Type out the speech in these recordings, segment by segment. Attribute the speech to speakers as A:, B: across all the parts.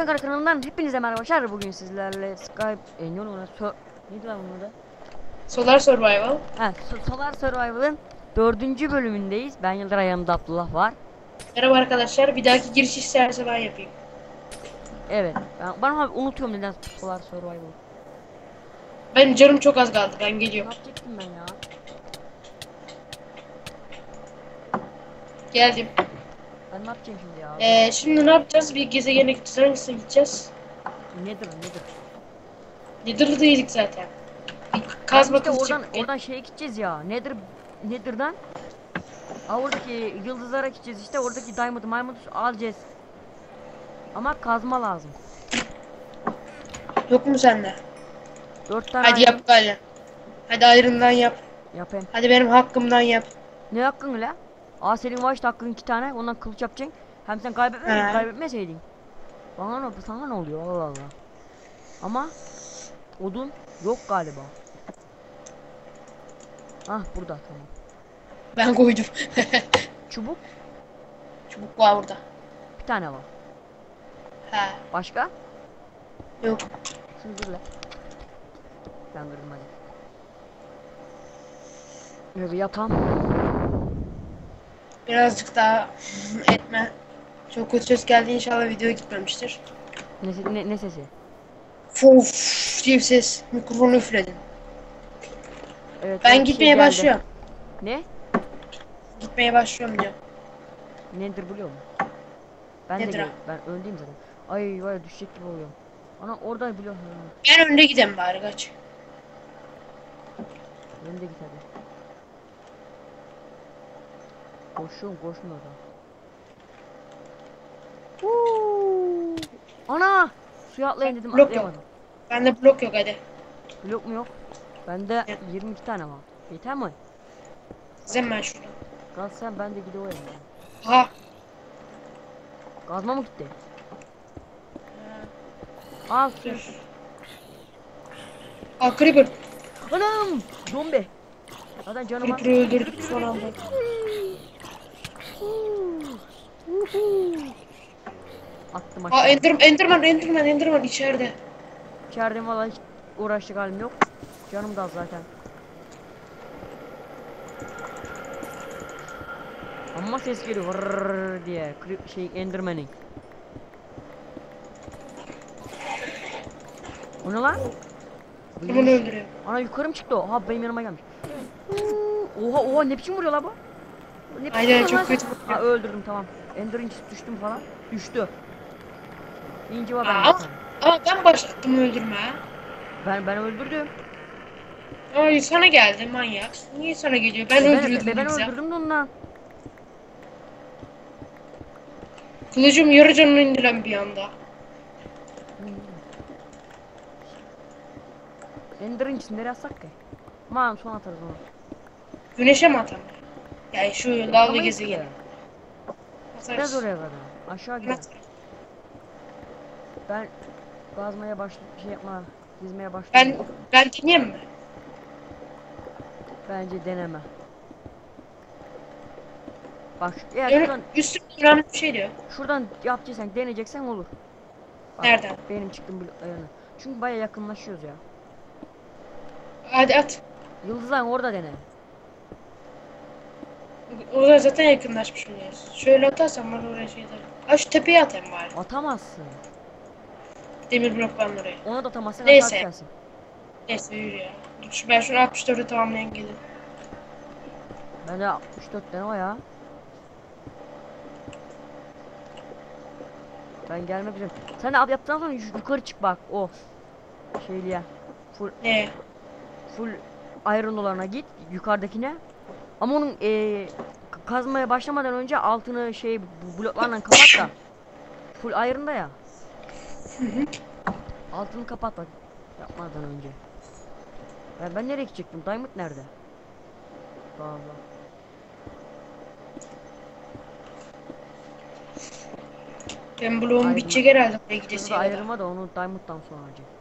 A: Başkan Kara kanalından hepinize merhaba arkadaşlar. Bugün sizlerle Skype... E, ne lan? Sö... Neydi lan bunun adı?
B: Solar Survival.
A: Ha, So- Solar Survival'ın dördüncü bölümündeyiz. Ben Yıldıray yanımda Abdullah var.
B: Merhaba arkadaşlar. Bir dahaki giriş isterse ben yapayım.
A: Evet. Ben, ben abi unutuyorum neden Solar Survival.
B: Benim canım çok az kaldı. Ben
A: Ne
B: geliyorum.
A: yapacaktım ben ya?
B: Geldim.
A: Ben ne yapacağım şimdi ya?
B: Ee, şimdi ne yapacağız? Bir gezegene gideceğiz. Hangisine gideceğiz?
A: Nedir nedir?
B: Nether'daydık zaten. Bir kazma
A: işte
B: kılıç
A: oradan, oradan şeye gideceğiz ya. Nedir? Nedir'den? Aa, oradaki yıldızlara gideceğiz işte. Oradaki Diamond'ı Maymun'u alacağız. Ama kazma lazım.
B: Yok mu sende?
A: Dört tane
B: Hadi yap gari. Hadi ayrından yap.
A: Yapayım.
B: Hadi benim hakkımdan yap.
A: Ne hakkın la? Aa senin var işte hakkın iki tane. Ondan kılıç yapacaksın. Hem sen kaybetme,
B: He.
A: kaybetmeseydin. Bana ne, sana ne oluyor Allah Allah. Ama odun yok galiba. Ah burada tamam.
B: Ben koydum.
A: Çubuk
B: Çubuk var burada.
A: bir tane var.
B: He.
A: Başka?
B: Yok.
A: Şunu dur. Ben kırdım hadi. Böyle bir yatam.
B: Birazcık daha etme. Çok kötü ses geldi. İnşallah video gitmemiştir.
A: Ne, se- ne, ne sesi?
B: Fuf diye bir ses. Mikrofonu üfledin.
A: Evet,
B: Ben
A: o şey
B: gitmeye
A: geldi.
B: başlıyorum.
A: Ne?
B: Gitmeye başlıyorum diyor.
A: Nedir biliyor musun? Ben de
B: Nedir
A: gel-
B: abi?
A: ben öldüm zaten. Ay var ya düşecek gibi oluyorum. Ana orada biliyorum.
B: Ben önde gideyim bari kaç.
A: Ben de git hadi. Koşuyorum koşmuyor da. Huu! Ana! Suya atlayın dedim
B: Blok yok.
A: atlayamadım.
B: Bende blok yok hadi.
A: Blok mu yok? Bende
B: Evet.
A: 22 tane var. Yeter mi?
B: Gideceğim ben şuradan.
A: Gaz sen ben de gidiyorum.
B: Aha.
A: Gazma mı gitti? Al su.
B: Dur. Aa Creeper.
A: Anam! Zombi. Zaten canım az.
B: Creeper'ı öldürdük son anda.
A: Attım
B: Aa
A: aşağı.
B: Ender, Enderman, Enderman, Enderman içeride.
A: İçeride valla hiç uğraşacak halim yok. Canım da az zaten. Ama ses geliyor vırrrr diye. Şey Enderman'in. O ne lan?
B: Onu öldürüyor?
A: Ana yukarı mı çıktı o? Ha benim yanıma gelmiş. Oha oha ne biçim vuruyor la bu? Ne biçim
B: Aynen, çok kötü
A: Ha öldürdüm tamam. Ender incisi düştüm falan. Düştü. İnci var
B: Aa, ama,
A: tane.
B: ama ben başlattım öldürme ha.
A: Ben ben öldürdüm.
B: Ay sana geldi manyak. Niye sana geliyor? Ben
A: E, ben,
B: öldürüyordum
A: ben, ben
B: bize.
A: öldürdüm de ondan.
B: Kılıcım yarı canını indiren bir anda.
A: Ender incisi nereye atsak ki? Aman son atarız onu.
B: Güneşe mi atam? Yani şu lavlı
A: Atamayız
B: gezegen.
A: ki. Biraz oraya kadar. Aşağı.
B: Atarız.
A: Ben gazmaya başlı şey yapma. Dizmeye başladım.
B: Ben, ben dinleyeyim mi?
A: Bence deneme. Bak eğer
B: Yani
A: şuradan,
B: üstüm bir şey diyor.
A: şuradan yapacaksan deneyeceksen olur. Bak,
B: Nereden?
A: Benim çıktım bu ayağına. Çünkü baya yakınlaşıyoruz ya.
B: Hadi at.
A: Yıldızlar orada dene.
B: O da zaten yakınlaşmış oluyoruz. Şöyle atarsam bana oraya şey der. Ha şu tepeye atayım bari.
A: Atamazsın.
B: Demir blokların oraya.
A: Ona da atamazsın.
B: Neyse.
A: atar düşersin.
B: Neyse yürü ya. Dur şu ben şunu 64'ü tamamlayan gelin.
A: Bende 64 tane o ya. Ben gelmek üzere. Sen de ab yaptıktan sonra yuk- yukarı çık bak o. Şeyliye. Full
B: Ne?
A: full iron dolarına git yukarıdakine. Ama onun k- kazmaya başlamadan önce altını şey bloklarla kapat da. Full iron'da ya. Altını kapat bak. Yapmadan önce. Ben, ben nereye gidecektim? Diamond nerede? Vallahi.
B: Ben bloğum bitecek herhalde buraya kadar.
A: ayrılma da onu Diamond'dan sonra alacak.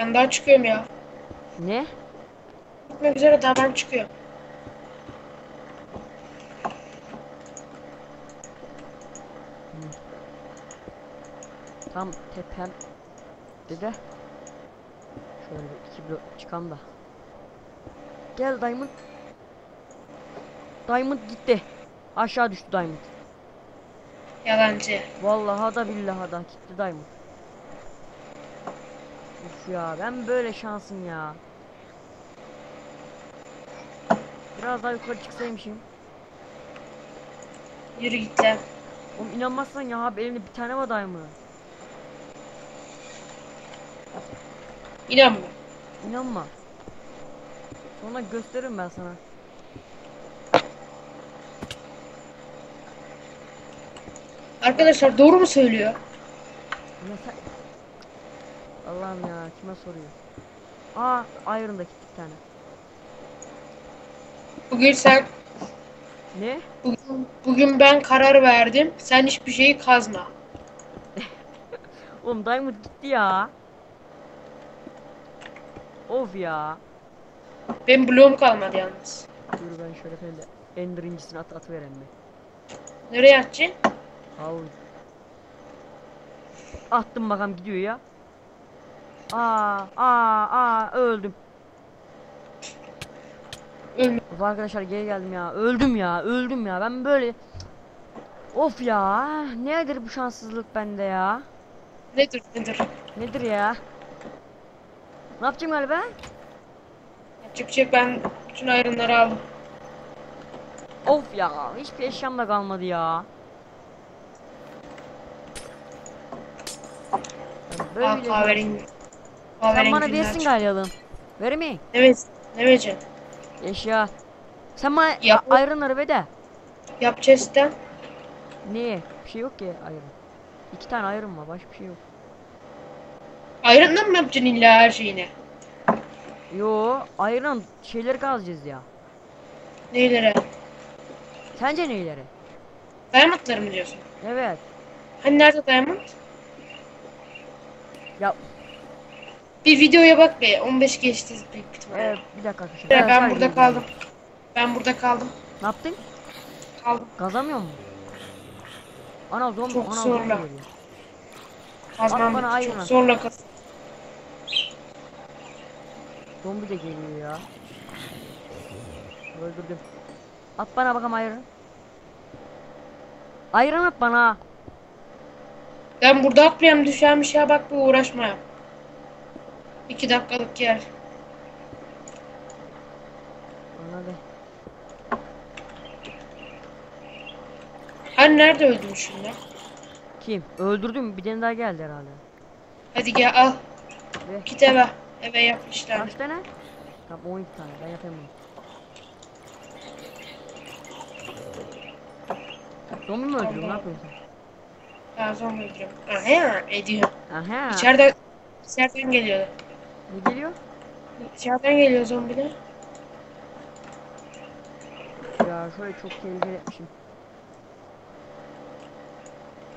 B: Ben daha çıkıyorum ya.
A: Ne?
B: Gitmek üzere daha ben çıkıyorum.
A: Tam tepem dede. Şöyle iki blok çıkan da. Gel Diamond. Diamond gitti. Aşağı düştü Diamond.
B: Yalancı.
A: Vallahi da billahi da gitti Diamond. Ya ben böyle şansım ya. Biraz daha yukarı çıksaymışım.
B: Yürü git lan.
A: Oğlum inanmazsan ya abi elimde bir tane var Diamond.
B: İnanma.
A: İnanma. Sonra gösteririm ben sana.
B: Arkadaşlar doğru mu söylüyor?
A: Sen... Allah'ım ya kime soruyor? Aa Iron'da gitti bir tane.
B: Bugün sen
A: Ne?
B: bugün, bugün ben karar verdim. Sen hiçbir şeyi kazma.
A: Oğlum Diamond gitti ya. Of ya.
B: Benim bloğum kalmadı yalnız.
A: Dur ben şöyle da Ender incisini at at verem mi?
B: Nereye atacaksın?
A: Al. Attım bakalım gidiyor ya. Aa aa aa öldüm.
B: Ölme.
A: Of arkadaşlar geri geldim ya. Öldüm ya. Öldüm ya. Ben böyle Of ya. Nedir bu şanssızlık bende ya?
B: Nedir nedir?
A: Nedir ya? Ne yapacağım galiba?
B: Yok. Ben bütün ayrımları aldım.
A: Of ya. Hiçbir eşyam da kalmadı ya. Böyle
B: kahverengi.
A: Sen bana
B: günler.
A: versin galiba. Verir mi?
B: Evet. Ne vereceğim?
A: Eşya. Sen bana
B: Yap.
A: a- ayranları ver de.
B: Yap chest'ten.
A: Niye? Bir şey yok ki ayran. İki tane ayran var. Başka bir şey yok.
B: Ayrımdan mı yapacaksın illa her şeyini?
A: Yo, ayran şeyleri kazacağız ya.
B: Neylere?
A: Sence neyleri?
B: Diamondları mı diyorsun?
A: Evet.
B: Hani nerede diamond?
A: Ya
B: Bir videoya bak be. 15 geçti büyük ihtimalle.
A: evet, bir dakika arkadaşlar.
B: Ya
A: Evet,
B: ben burada kaldım. Ben burada kaldım.
A: Ne yaptın?
B: Kaldım.
A: Kazamıyor mu? Ana zombi,
B: Çok
A: ana
B: zorla.
A: zombi geliyor.
B: Kazmam
A: bana
B: çok
A: ayran.
B: zorla kaz.
A: Zombi de geliyor ya. Öldürdüm. At bana bakalım ayran. Ayran at bana.
B: Ben burada atlayayım düşen bir şeye bak bir uğraşma. 2 dakikalık yer.
A: De.
B: Hani nerede öldün şimdi?
A: Kim? Öldürdüm. Bir tane daha geldi herhalde.
B: Hadi gel al.
A: Ve
B: Git eve. Eve yap işlerini.
A: kaç tane? Tamam 12 tane. Ben yapayım bunu. Zombi mi öldürüyorsun? Ne yapıyorsun
B: Ben zombi öldürüyorum. Aha ediyor.
A: Aha.
B: İçeriden, içeriden geliyor.
A: Ne geliyor?
B: İçeriden geliyor zombiler.
A: Ya şöyle çok tehlikeli etmişim.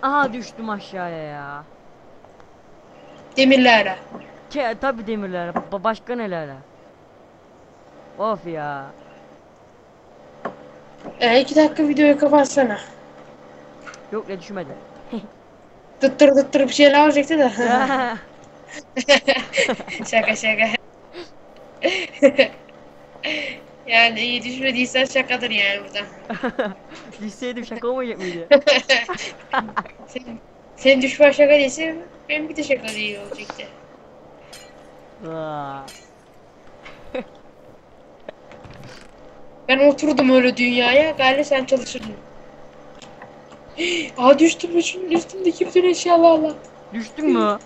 A: Aha düştüm aşağıya ya.
B: Demirlere.
A: Ke tabi demirler. Ba- başka neler? Of ya.
B: Ee, iki dakika videoyu kapatsana.
A: Yok ne düşmedi.
B: Dıttır dıttır bir şeyler olacaktı da. şaka şaka. yani iyi düşmediysen şakadır yani burada.
A: Düşseydim şaka olmayacak mıydı?
B: Senin, senin düşman şaka değilse benimki de şaka değil olacaktı. Ben oturdum öyle dünyaya, galiba sen çalışırdın. Aa düştüm üstümdeki bütün eşyalarla.
A: Düştün mü?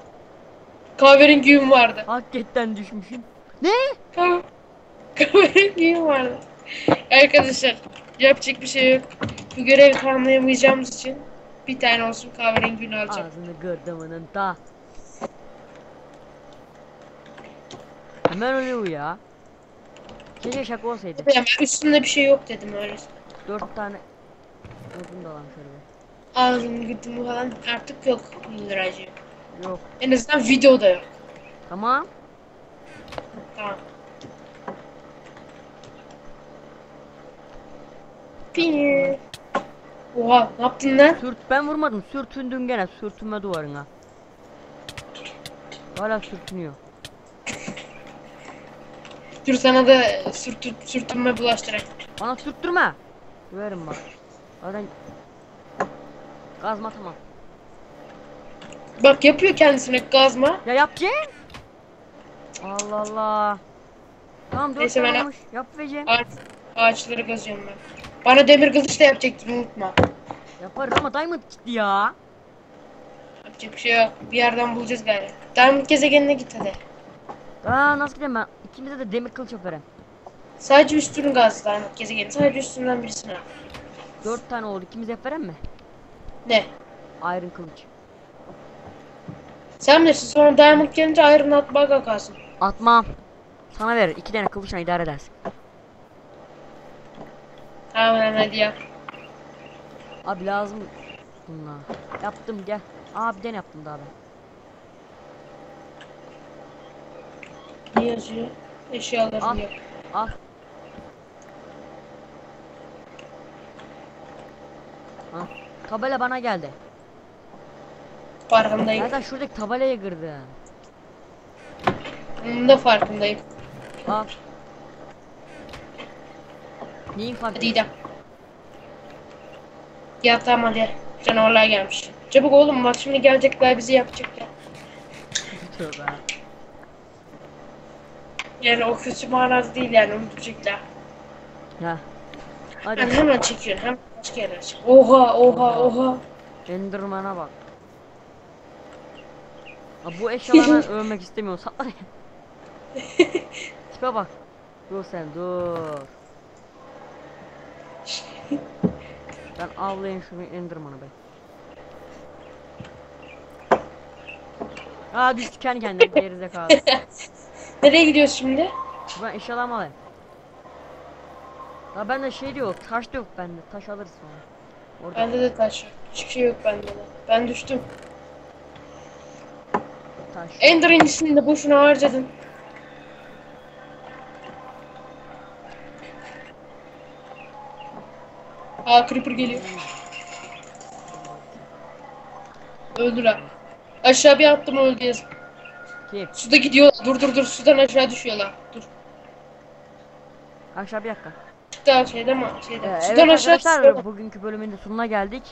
B: Kahverengiyim vardı.
A: Hakikaten düşmüşüm. Ne?
B: Kah kahverengiyim vardı. Arkadaşlar yapacak bir şey yok. Bu görevi tamamlayamayacağımız için bir tane olsun kahverengini alacağım.
A: Ağzını gırdımının da. Hemen ölüyor ya. Keşke şaka olsaydı.
B: Hemen üstünde bir şey yok dedim öyle.
A: Dört tane. Vurdum da lan şöyle.
B: Ağzım güdümü falan artık yok liracığım.
A: Yok.
B: En azından videoda yok.
A: Tamam.
B: Tamam. Pi. Oha ne yaptın lan?
A: Sürt ben vurmadım. Sürtündün gene. Sürtünme duvarına. Hala sürtünüyor.
B: Dur sana da sürtü, sürtünme bulaştırayım.
A: Bana sürttürme. Döverim bak. Zaten Gazma tamam.
B: Bak yapıyor kendisine gazma.
A: Ya yapacaksın. Allah Allah. Tamam dört
B: Neyse, ben-
A: olmuş. Yap.
B: Ağaç, ağaçları kazıyorum ben. Bana demir kılıç da yapacaktın unutma.
A: Yaparız ama diamond gitti ya.
B: Yapacak bir şey yok. Bir yerden bulacağız galiba. Diamond gezegenine git hadi.
A: Aa nasıl gideyim ben? İkimize de demir kılıç yaparım.
B: Sadece üstünü gaz Diamond gezegeni. Sadece üstünden birisini al.
A: Dört tane oldu. İkimiz yaparım mı?
B: Ne?
A: Iron kılıç.
B: Sen bilirsin sonra Diamond gelince Iron at baga kalsın.
A: Atmam. Sana ver. İki tane kılıçla idare edersin.
B: Tamam lan hadi yap.
A: Abi lazım bunlar. Yaptım gel. Bir tane yaptım daha ben.
B: Ne yazıyor? Eşyaları
A: Al.
B: yok.
A: Al. Ha. Tabela bana geldi.
B: Farkındayım.
A: Zaten şuradaki tabelaya kırdı.
B: Bunun da farkındayım.
A: Al. Neyin farkı?
B: Hadi gidelim. Ya tamam hadi. Canavarlar gelmiş. Çabuk oğlum bak şimdi gelecekler bizi yapacaklar.
A: Tövbe.
B: Yani o kötü manası değil yani.
A: Ya.
B: Ben
A: Hadi
B: hemen çekiyorum. Hemen başka yerler çek. Oha oha oha.
A: Enderman'a bak. Ha, bu eşyalardan ölmek istemiyorum. Satlar ya. Tipe bak. Dur sen dur. Ben avlayayım şu Enderman'ı be. Aa düştü kendi kendine gerizekalı.
B: Nereye gidiyoruz şimdi?
A: Ben eşyalarımı alayım. Ya bende şey de yok, taş da yok bende. Taş alırız sonra. Orada.
B: Bende de taş yok. Hiçbir şey yok bende de. Ben düştüm.
A: Taş.
B: Ender incisini de boşuna harcadın. Aa Creeper geliyor. Öldüler. Aşağı bir attım öldü yazık.
A: Kim?
B: Suda gidiyor. Dur dur dur sudan aşağı düşüyorlar. Dur.
A: Aşağı bir dakika.
B: Daha şeyde mi? Şeyde.
A: Ee,
B: sudan
A: evet
B: aşağı
A: arkadaşlar
B: düşüyorlar.
A: bugünkü bölümün de sonuna geldik.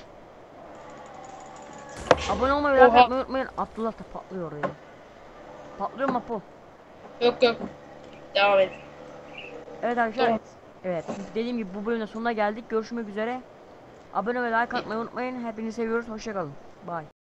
A: Abone olmayı
B: Oha.
A: atmayı unutmayın. Abdullah da patlıyor oraya. Patlıyor mu Apo?
B: Yok yok. Devam et.
A: Evet arkadaşlar.
B: Tamam.
A: Evet. Dediğim gibi bu bölümün sonuna geldik. Görüşmek üzere. Abone ve like atmayı unutmayın. Hepinizi seviyoruz. Hoşçakalın. Bye.